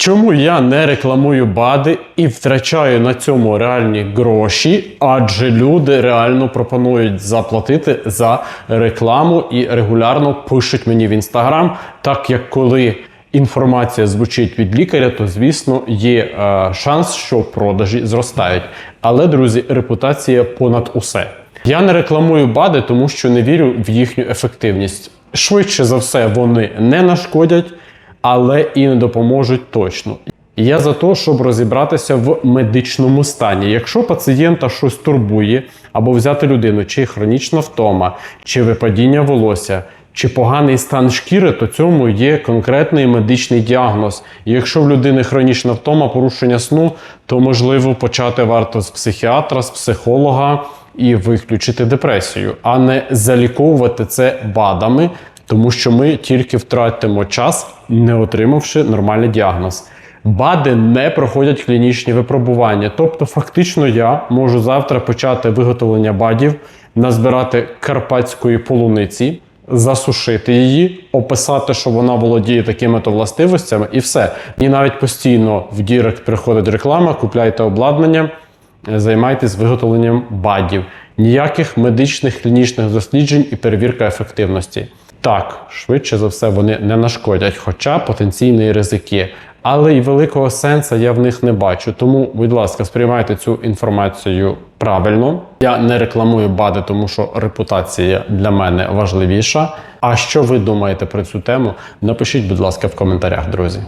Чому я не рекламую БАДи і втрачаю на цьому реальні гроші? Адже люди реально пропонують заплатити за рекламу і регулярно пишуть мені в інстаграм, так як коли інформація звучить від лікаря, то звісно є е, шанс, що продажі зростають. Але, друзі, репутація понад усе. Я не рекламую БАДи, тому що не вірю в їхню ефективність. Швидше за все, вони не нашкодять, але і не допоможуть точно. Я за те, щоб розібратися в медичному стані. Якщо пацієнта щось турбує, або взяти людину, чи хронічна втома, чи випадіння волосся, чи поганий стан шкіри, то цьому є конкретний медичний діагноз. Якщо в людини хронічна втома, порушення сну, то можливо почати варто з психіатра, з психолога і виключити депресію, а не заліковувати це БАДами, тому що ми тільки втратимо час, не отримавши нормальний діагноз. БАДи не проходять клінічні випробування. Тобто, фактично, я можу завтра почати виготовлення БАДів, назбирати карпатської полуниці, засушити її, описати, що вона володіє такими то властивостями, і все. І навіть постійно в Дірект приходить реклама, купляйте обладнання, займайтесь виготовленням БАДів. Ніяких медичних клінічних досліджень і перевірка ефективності. Так, швидше за все, вони не нашкодять, хоча потенційний ризик є. Але й великого сенсу я в них не бачу. Тому, будь ласка, сприймайте цю інформацію правильно. Я не рекламую БАДи, тому що репутація для мене важливіша. А що ви думаєте про цю тему? Напишіть, будь ласка, в коментарях, друзі.